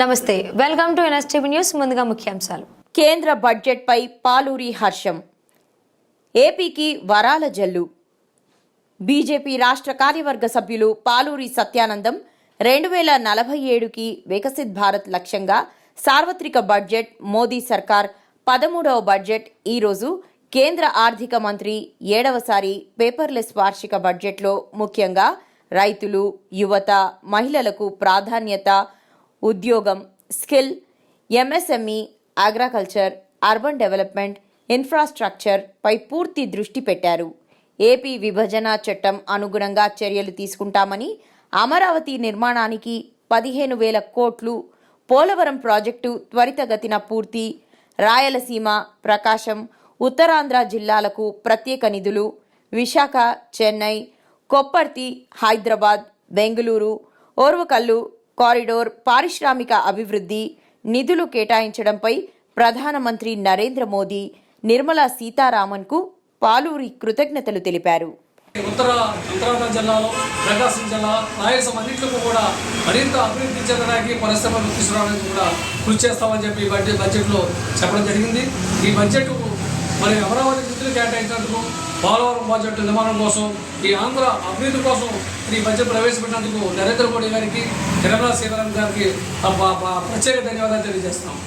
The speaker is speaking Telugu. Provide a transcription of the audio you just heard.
నమస్తే వెల్కమ్ టు ఎన్ఎస్టీవీ న్యూస్ ముందుగా ముఖ్యాంశాలు. కేంద్ర బడ్జెట్పై పాలూరి హర్షం. ఏపీకి వరాల జల్లు. బీజేపీ రాష్ట్ర కార్యవర్గ సభ్యులు పాలూరి సత్యానందం రెండు వేల నలభై ఏడుకి వికసిత్ భారత్ లక్ష్యంగా సార్వత్రిక బడ్జెట్ మోదీ సర్కార్ పదమూడవ బడ్జెట్ ఈరోజు కేంద్ర ఆర్థిక మంత్రి ఏడవసారి పేపర్లెస్ వార్షిక బడ్జెట్లో ముఖ్యంగా రైతులు యువత మహిళలకు ప్రాధాన్యత ఉద్యోగం skill MSME agriculture urban development infrastructure పై పూర్తి దృష్టి పెట్టారు. ఏపీ విభజన చట్టం అనుగుణంగా చర్యలు తీసుకుంటామని అమరావతి నిర్మాణానికి పదిహేను వేల కోట్లు పోలవరం ప్రాజెక్టు త్వరితగతిన పూర్తి రాయలసీమ ప్రకాశం ఉత్తరాంధ్ర జిల్లాలకు ప్రత్యేక నిధులు విశాఖ చెన్నై కొప్పర్తి హైదరాబాద్ బెంగళూరు ఓర్వకల్లు కారిడోర్ పారిశ్రామిక అభివృద్ధి నిధులు కేటాయించడంపై ప్రధానమంత్రి నరేంద్ర మోదీ నిర్మలా సీతారామన్కు పాలూరి కృతజ్ఞతలు తెలిపారు. ఉత్తర ఉత్తరాంధ్ర జిల్లాలో ప్రకాశం జిల్లా రాయలసీమ అన్నింటికి కూడా మరింత అభివృద్ధి చెందడానికి పరిశ్రమలు తీసుకురావడానికి కూడా కృషి చేస్తామని చెప్పి బడ్జెట్ బడ్జెట్లో చెప్పడం జరిగింది. ఈ బడ్జెట్ మరి అమరావతి నిధులు కేటాయించినందుకు పోలవరం ప్రాజెక్టు నిర్మాణం కోసం ఈ ఆంధ్ర అభివృద్ధి కోసం ఈ బడ్జెట్ ప్రవేశపెట్టినందుకు నరేంద్ర మోడీ గారికి నిర్మలా సీతారామన్ గారికి ప్రత్యేక ధన్యవాదాలు తెలియజేస్తున్నాం.